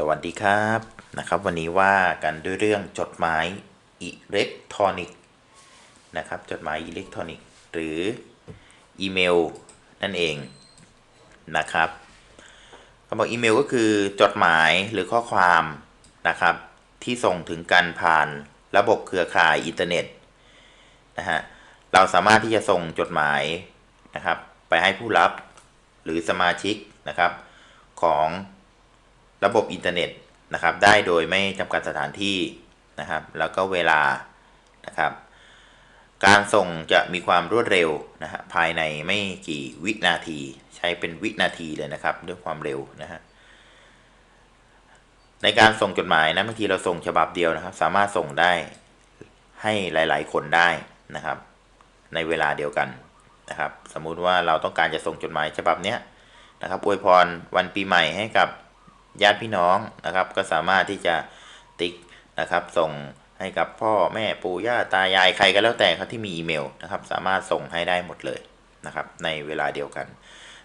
สวัสดีครับนะครับ วันนี้ว่ากันด้วยเรื่องจดหมายอิเล็กทรอนิกส์นะครับจดหมายอิเล็กทรอนิกส์หรืออีเมลนั่นเองนะครับคำบอกอีเมลก็คือจดหมายหรือข้อความนะครับ ที่ส่งถึงกันผ่านระบบเครือข่ายอินเทอร์เน็ตนะฮะเราสามารถที่จะส่งจดหมายนะครับ ไปให้ผู้รับหรือสมาชิกนะครับของ ระบบอินเทอร์เน็ตนะครับ ได้โดยไม่จำกัดสถานที่นะครับ แล้วก็เวลานะครับ การส่งจะมีความรวดเร็วนะฮะภายในไม่กี่วินาที ใช้เป็นวินาทีเลยนะครับ ด้วยความเร็วนะฮะในการส่งจดหมายนะบางทีเราส่งฉบับเดียวนะครับ สามารถส่งได้ให้หลาย ๆ คนได้นะครับ ในเวลาเดียวกันนะครับ สมมุติว่าเราต้องการจะส่งจดหมายฉบับเนี้ยนะครับอวยพรวันปีใหม่ให้กับ ญาติพี่น้องนะครับ ก็สามารถที่จะติ๊กนะครับ ส่งให้กับพ่อแม่ปู่ย่าตายายใครก็แล้วแต่ครับที่มีอีเมลนะครับ สามารถส่งให้ได้หมดเลยนะครับ ในเวลาเดียวกัน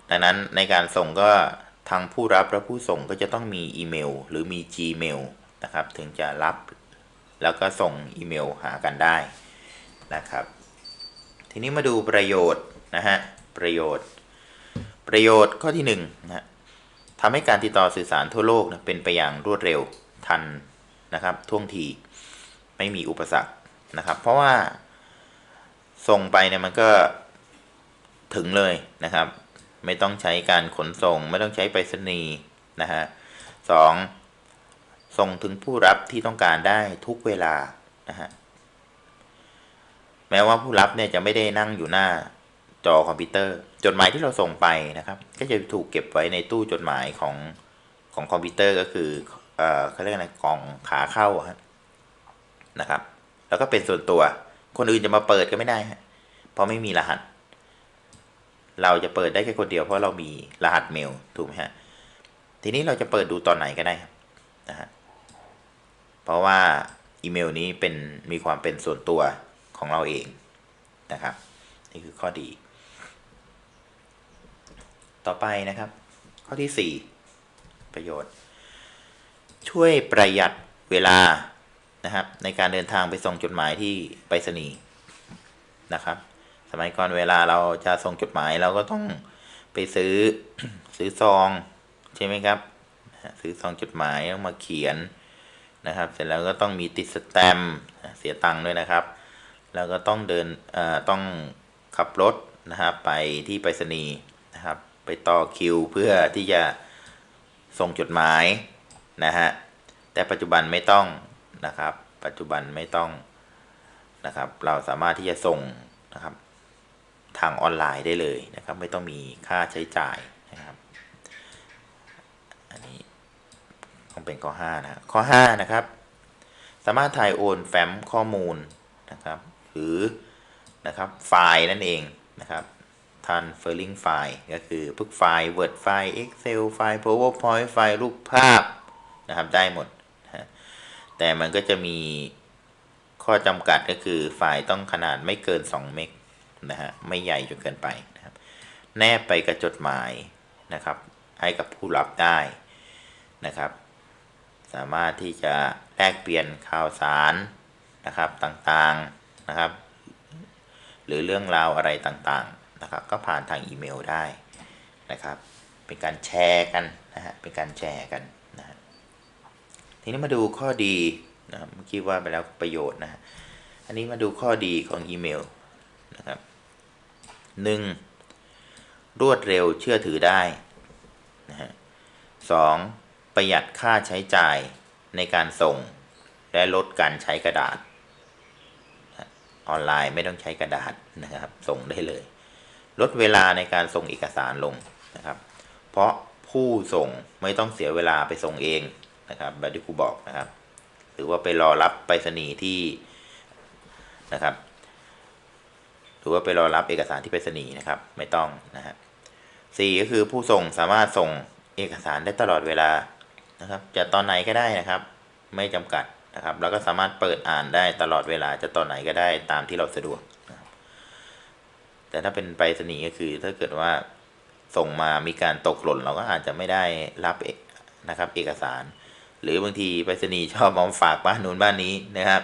ดังนั้นในการส่งก็ทางผู้รับและผู้ส่งก็จะต้องมีอีเมล หรือมี Gmail นะครับ ถึงจะรับแล้วก็ส่งอีเมลหากันได้นะครับ ทีนี้มาดูประโยชน์นะฮะประโยชน์ ประโยชน์ข้อที่หนึ่งนะฮะ ทำให้การติดต่อสื่อสารทั่วโลกนะเป็นไปอย่างรวดเร็วทันนะครับท่วงทีไม่มีอุปสรรคนะครับ เพราะว่าส่งไปเนี่ยมันก็ถึงเลยนะครับ ไม่ต้องใช้การขนส่ง ไม่ต้องใช้ไปรษณีย์นะฮะสองส่งถึงผู้รับที่ต้องการได้ทุกเวลานะฮะแม้ว่าผู้รับเนี่ยจะไม่ได้นั่งอยู่หน้า จอคอมพิวเตอร์ จดหมายที่เราส่งไปนะครับ ก็จะถูกเก็บไว้ในตู้จดหมายของของคอมพิวเตอร์ก็คือเอ่อเขาเรียกอะไรกล่องขาเข้าฮะนะครับ แล้วก็เป็นส่วนตัว คนอื่นจะมาเปิดก็ไม่ได้เพราะไม่มีรหัส เราจะเปิดได้แค่คนเดียวเพราะเรามีรหัสเมลถูกไหมฮะทีนี้เราจะเปิดดูตอนไหนก็ได้นะฮะเพราะว่าอีเมลนี้เป็นมีความเป็นส่วนตัวของเราเองนะครับ นี่คือข้อดี ต่อไปนะครับ ข้อที่ 4 ประโยชน์ ช่วยประหยัดเวลานะครับ ในการเดินทางไปส่งจดหมายที่ไปรษณีย์นะครับ สมัยก่อนเวลาเราจะส่งจดหมายเราก็ต้องไปซื้อซื้อซองใช่ไหมครับ ซื้อซองจดหมายต้องมาเขียนนะครับ เสร็จแล้วก็ต้องมีติดสแตมป์เสียตังค์ด้วยนะครับ แล้วก็ต้องเดินเอ่อต้องขับรถนะครับไปที่ไปรษณีย์นะครับ ไปต่อคิวเพื่อที่จะส่งจดหมายนะฮะแต่ปัจจุบันไม่ต้องนะครับ ปัจจุบันไม่ต้องนะครับ เราสามารถที่จะส่งนะครับทางออนไลน์ได้เลยนะครับ ไม่ต้องมีค่าใช้จ่ายนะครับ อันนี้ต้องเป็นข้อ5นะข้อ5นะครับ สามารถถ่ายโอนแฟ้มข้อมูลนะครับ หรือนะครับไฟล์นั่นเองนะครับ ทันเฟอร์ลิงไฟล์ก็คือพวกไฟล์ Word ไฟล์ Excel ไฟล์ PowerPoint ไฟล์รูปภาพนะครับได้หมดนะฮะแต่มันก็จะมีข้อจำกัดก็คือไฟล์ต้องขนาดไม่เกิน 2 เมกนะฮะไม่ใหญ่จนเกินไปนะครับ แนบไปกับจดหมายนะครับ ให้กับผู้รับได้นะครับ สามารถที่จะแลกเปลี่ยนข่าวสารนะครับต่างๆนะครับ หรือเรื่องราวอะไรต่างๆ นะครับ ก็ผ่านทางอีเมลได้นะครับ เป็นการแชร์กันนะฮะ เป็นการแชร์กันนะฮะ ทีนี้มาดูข้อดีนะครับเมื่อกี้ว่าไปแล้วประโยชน์นะฮะ อันนี้มาดูข้อดีของอีเมลนะครับหนึ่งรวดเร็วเชื่อถือได้นะฮะสองประหยัดค่าใช้จ่ายในการส่ง และลดการใช้กระดาษ ออนไลน์ไม่ต้องใช้กระดาษนะครับ ส่งได้เลย ลดเวลาในการส่งเอกสารลงนะครับ เพราะผู้ส่งไม่ต้องเสียเวลาไปส่งเองนะครับแบบที่ครูบอกนะครับ หรือว่าไปรอรับไปรษณีย์ที่นะครับหรือว่าไปรอรับเอกสารที่ไปรษณีย์นะครับ ไม่ต้องนะฮะสี่ก็คือผู้ส่งสามารถส่งเอกสารได้ตลอดเวลานะครับจะตอนไหนก็ได้นะครับ ไม่จำกัดนะครับ แล้วก็สามารถเปิดอ่านได้ตลอดเวลาจะตอนไหนก็ได้ตามที่เราสะดวก แต่ถ้าเป็นไปรษณีย์ก็คือ ถ้าเกิดว่าส่งมามีการตกหล่นเราก็อาจจะไม่ได้รับนะครับ เอกสาร หรือบางทีไปรษณีย์ชอบมาฝากบ้านนู้นบ้านนี้นะครับ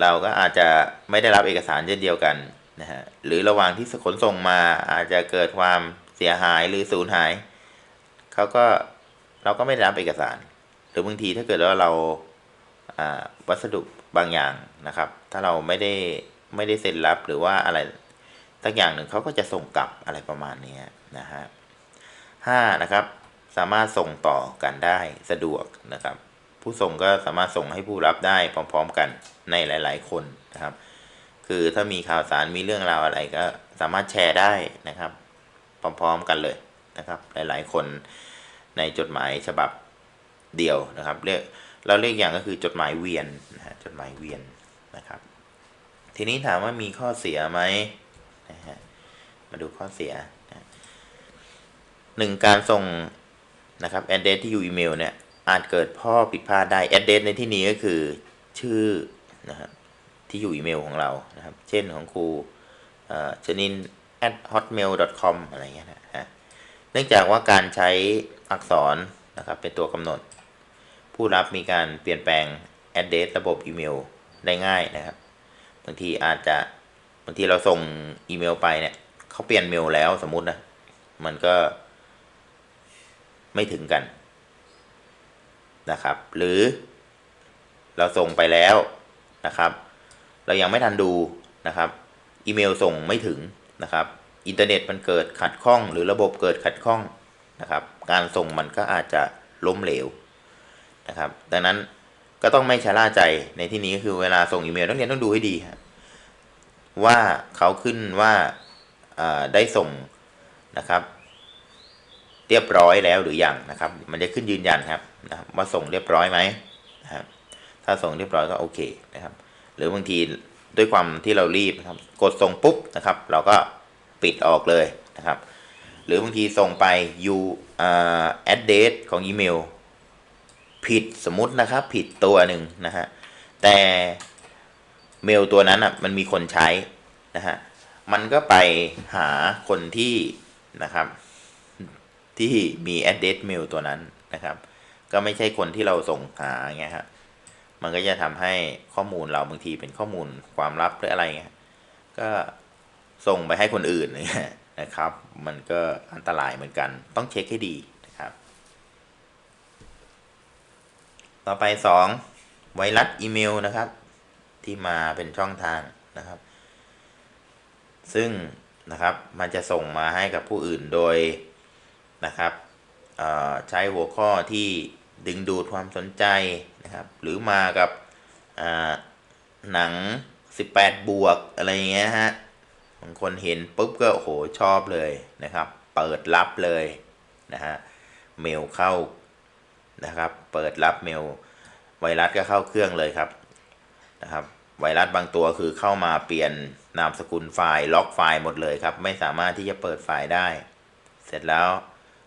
เราก็อาจจะไม่ได้รับเอกสารเช่นเดียวกันนะฮะหรือระหว่างที่ขนส่งมาอาจจะเกิดความเสียหายหรือสูญหายเขาก็เราก็ไม่ได้รับเอกสาร หรือบางทีถ้าเกิดว่าเราอ่าวัสดุบางอย่างนะครับ ถ้าเราไม่ได้ไม่ได้เซ็นรับหรือว่าอะไร สักอย่างหนึ่งเขาก็จะส่งกลับอะไรประมาณนี้นะฮะห้านะครับ สามารถส่งต่อกันได้สะดวกนะครับ ผู้ส่งก็สามารถส่งให้ผู้รับได้พร้อม ๆ กันในหลาย ๆ คนนะครับ คือถ้ามีข่าวสารมีเรื่องราวอะไรก็สามารถแชร์ได้นะครับ พร้อม ๆ กันเลยนะครับ หลาย ๆ คนในจดหมายฉบับเดียวนะครับเรียกเราเรียกอย่างก็คือจดหมายเวียนนะฮะจดหมายเวียนนะครับ ทีนี้ถามว่ามีข้อเสียไหม นะฮะมาดูข้อเสียนะหนึ่งการส่งนะครับ address ที่อยู่อีเมลเนี่ยอาจเกิดข้อผิดพลาดได้ address ในที่นี้ก็คือชื่อนะครับที่อยู่อีเมลของเรานะครับ เช่นของครูชนิน at hotmail com อะไรเงี้ยนะฮะเนื่องจากว่าการใช้อักษรนะครับเป็นตัวกำหนด ผู้รับมีการเปลี่ยนแปลง address ระบบอีเมลได้ง่ายนะครับ บางทีอาจจะางทีเราส่งอีเมลไปเนี่ยเขาเปลี่ยนเมลแล้วสมมุตินะมันก็ไม่ถึงกันนะครับ หรือเราส่งไปแล้วนะครับ เรายังไม่ทันดูนะครับอีเมลส่งไม่ถึงนะครับ อินเทอร์เน็ตมันเกิดขัดข้อง หรือระบบเกิดขัดข้องนะครับ การส่งมันก็อาจจะล้มเหลวนะครับ ดังนั้นก็ต้องไม่ชะล่าใจในที่นี้ก็คือเวลาส่งอีเมลนักเรียนต้องดูให้ดีครับ ว่าเขาขึ้นว่าได้ส่งนะครับ เรียบร้อยแล้วหรือยังนะครับ มันจะขึ้นยืนยันครับนะบว่าส่งเรียบร้อยไหมนะครับ ถ้าส่งเรียบร้อยก็โอเคนะครับ หรือบางทีด้วยความที่เรารีบนะครับ กดส่งปุ๊บนะครับ เราก็ปิดออกเลยนะครับ หรือบางทีส่งไป you อ่า address ของอีเมลผิดสมมตินะครับ ผิดตัวหนึ่งนะฮะแต่ เมลตัวนั้นอะมันมีคนใช้นะฮะมันก็ไปหาคนที่นะครับ ที่มี address mail ตัวนั้นนะครับ ก็ไม่ใช่คนที่เราส่งหาเงี้ยฮะมันก็จะทำให้ข้อมูลเราบางทีเป็นข้อมูลความลับหรืออะไรเงี้ยก็ส่งไปให้คนอื่นเนี่ยนะครับ มันก็อันตรายเหมือนกัน ต้องเช็คให้ดีนะครับ ต่อไปสองไวรัสอีเมลนะครับ ที่มาเป็นช่องทางนะครับ ซึ่งนะครับมันจะส่งมาให้กับผู้อื่นโดยนะครับใช้หัวข้อที่ดึงดูดความสนใจนะครับ หรือมากับหนัง 18 บวกอะไรอย่างเงี้ยฮะบางคนเห็นปุ๊บก็โอ้โหชอบเลยนะครับ เปิดรับเลยนะฮะเมลเข้านะครับ เปิดรับเมลไวรัสก็เข้าเครื่องเลยครับ นะครับ ไวรัสบางตัวคือเข้ามาเปลี่ยนนามสกุลไฟล์ล็อกไฟล์หมดเลยครับ ไม่สามารถที่จะเปิดไฟล์ได้ เสร็จแล้ว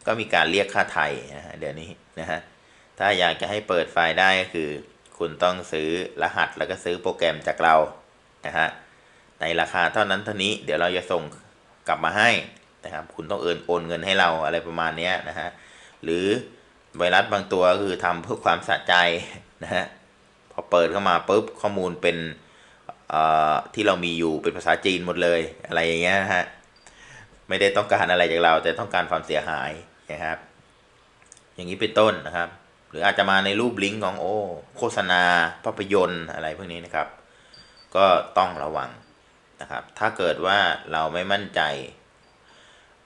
ก็มีการเรียกค่าไทยนะฮะเดี๋ยวนี้นะฮะถ้าอยากจะให้เปิดไฟล์ได้ก็คือ คุณต้องซื้อรหัสแล้วก็ซื้อโปรแกรมจากเรานะฮะในราคาเท่านั้นเท่านี้เดี๋ยวเราจะส่งกลับมาให้นะครับ คุณต้องเอินโอนเงินให้เราอะไรประมาณนี้นะฮะหรือไวรัสบางตัวก็คือทำเพื่อความสะใจนะฮะ พอเปิดเข้ามาปุ๊บข้อมูลเป็นเอ่อที่เรามีอยู่เป็นภาษาจีนหมดเลยอะไรอย่างเงี้ยนะฮะไม่ได้ต้องการอะไรจากเรา แต่ต้องการความเสียหายนะครับ อย่างนี้เป็นต้นนะครับ หรืออาจจะมาในรูปลิงก์ของโอ้โฆษณาภาพยนตร์อะไรพวกนี้นะครับ ก็ต้องระวังนะครับ ถ้าเกิดว่าเราไม่มั่นใจ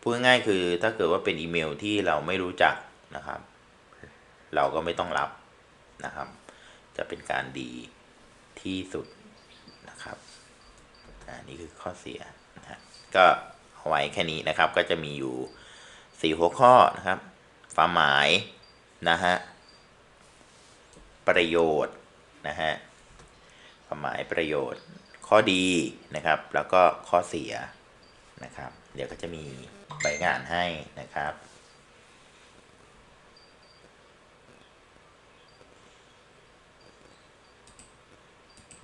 พูดง่ายคือถ้าเกิดว่าเป็นอีเมลที่เราไม่รู้จักนะครับ เราก็ไม่ต้องรับนะครับ จะเป็นการดีที่สุดนะครับอันนี้คือข้อเสียนะฮะก็เอาไว้แค่นี้นะครับ ก็จะมีอยู่สี่หัวข้อนะครับ ความหมายนะฮะประโยชน์นะฮะความหมายประโยชน์ ข้อดีนะครับ แล้วก็ข้อเสียนะครับ เดี๋ยวก็จะมีใบงานให้นะครับ